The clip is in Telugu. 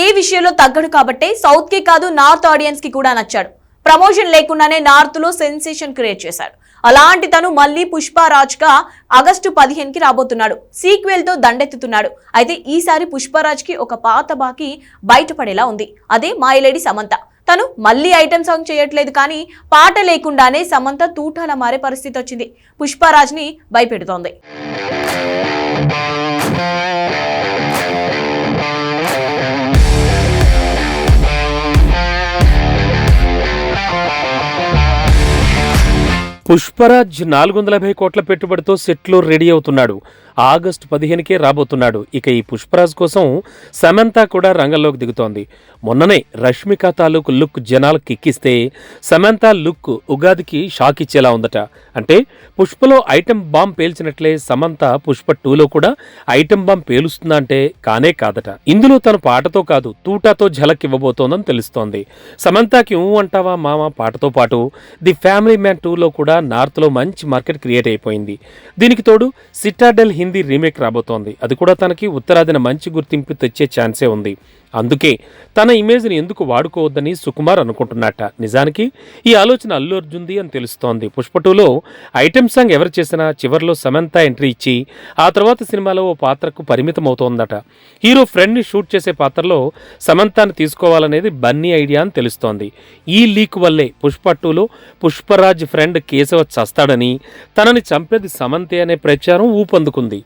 ఏ విషయంలో తగ్గడు కాబట్టే సౌత్కి కాదు నార్త్ ఆడియన్స్కి కూడా నచ్చాడు. ప్రమోషన్ లేకుండానే నార్త్లో సెన్సేషన్ క్రియేట్ చేశాడు. అలాంటి తను మళ్ళీ పుష్పరాజ్గా ఆగస్టు పదిహేనుకి రాబోతున్నాడు. సీక్వెల్తో దండెత్తుతున్నాడు. అయితే ఈసారి పుష్పరాజ్కి ఒక పాత బాకి బయటపడేలా ఉంది. అదే మాయలేడి సమంత. తను మళ్ళీ ఐటమ్ సాంగ్ చేయట్లేదు కానీ పాట లేకుండానే సమంత తూటాల మారే పరిస్థితి వచ్చింది. పుష్పరాజ్ని భయపెడుతోంది. పుష్పరాజ్ నాలుగు వందల యాభై కోట్ల పెట్టుబడితో సెట్లో రెడీ అవుతున్నాడు. ఆగస్టు పదిహేనుకే రాబోతున్నాడు. ఇక ఈ పుష్పరాజ్ కోసం సమంత కూడా రంగంలోకి దిగుతోంది. మొన్ననే రష్మిక తాలూకు లుక్ జనాలకు ఎక్కిస్తే సమంత లుక్ ఉగాదికి షాక్ ఇచ్చేలా ఉందట. అంటే పుష్పలో ఐటెం బాంబ్ పేల్చినట్లే సమంత పుష్ప టూలో కూడా ఐటెం బాంబ్ పేలుస్తుందా అంటే కానే కాదట. ఇందులో తన పాటతో కాదు తూటాతో ఝలక్ ఇవ్వబోతోందని తెలుస్తోంది. సమంతకి ఊ అంటావా మామ పాటతో పాటు ది ఫ్యామిలీ మ్యాన్ టూలో కూడా నార్త్లో మంచి మార్కెట్ క్రియేట్ అయిపోయింది. దీనికి తోడు సిటాడెల్ హిందీ రీమేక్ రాబోతోంది. అది కూడా తనకి ఉత్తరాదిన మంచి గుర్తింపు తెచ్చే ఛాన్సే ఉంది. అందుకే తన ఇమేజ్ని ఎందుకు వాడుకోవద్దని సుకుమార్ అనుకుంటున్నట్ట నిజానికి ఈ ఆలోచన అల్లు అర్జున్ది అని తెలుస్తోంది. పుష్ప టూలో ఐటెం సాంగ్ ఎవరు చేసినా చివర్లో సమంత ఎంట్రీ ఇచ్చి ఆ తర్వాత సినిమాలో ఓ పాత్రకు పరిమితం అవుతోందట హీరో ఫ్రెండ్ని షూట్ చేసే పాత్రలో సమంతాన్ని తీసుకోవాలనేది బన్నీ ఐడియా అని తెలుస్తోంది. ఈ లీక్ వల్లే పుష్ప టూలో పుష్పరాజ్ ఫ్రెండ్ కేశవ చస్తాడని తనని చంపేది సమంతే అనే ప్రచారం ఊపందుకుంది.